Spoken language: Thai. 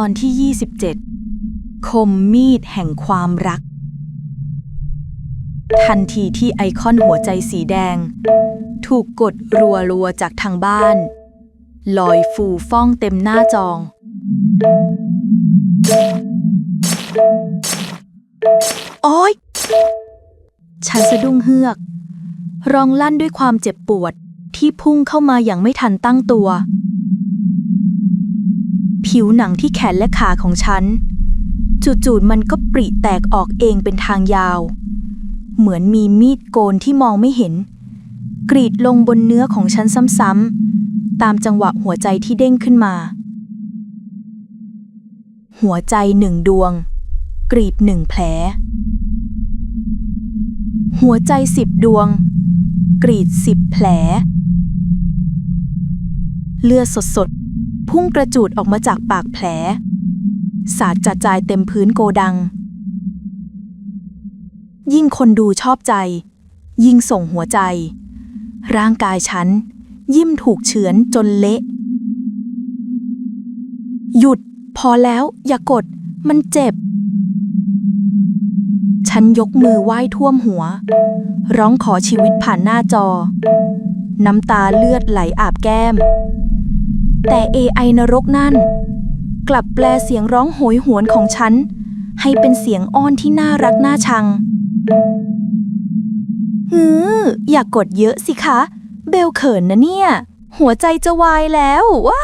ตอนที่ 27 คมมีดแห่งความรัก ทันทีที่ไอคอนหัวใจสีแดง ถูกกดรัวๆจากทางบ้าน ลอยฟูฟ่องเต็มหน้าจอง โอ๊ย ฉันสะดุ้งเฮือก ร้องลั่นด้วยความเจ็บปวดที่พุ่งเข้ามาอย่างไม่ทันตั้งตัว ผิวหนังที่แขนและขาของฉัน จู่ๆมันก็ปริแตกออกเองเป็นทางยาว เหมือนมีมีดโกนที่มองไม่เห็น กรีดลงบนเนื้อของฉันซ้ำๆตามจังหวะหัวใจที่เด้งขึ้นมา หัวใจหนึ่งดวง กรีดหนึ่งแผล หัวใจสิบดวง กรีดสิบแผล เลือดสดๆ พุ่งกระจูดออกมาจากปากแผล สาดจัดจายเต็มพื้นโกดัง ยิ่งคนดูชอบใจ ยิ่งส่งหัวใจ ร่างกายฉัน ยิ่มถูกเฉือนจนเละ หยุด พอแล้ว อย่ากด มันเจ็บ ฉันยกมือไหว้ท่วมหัว ร้องขอชีวิตผ่านหน้าจอ น้ำตาเลือดไหลอาบแก้ม แต่ AI นรกนั่น กลับแปลเสียงร้องโหยหวนของฉัน ให้เป็นเสียงอ้อนที่น่ารักน่าชังฮืออย่ากกดเยอะสิคะ เบลเขินนะเนี่ย หัวใจจะวายแล้วว้า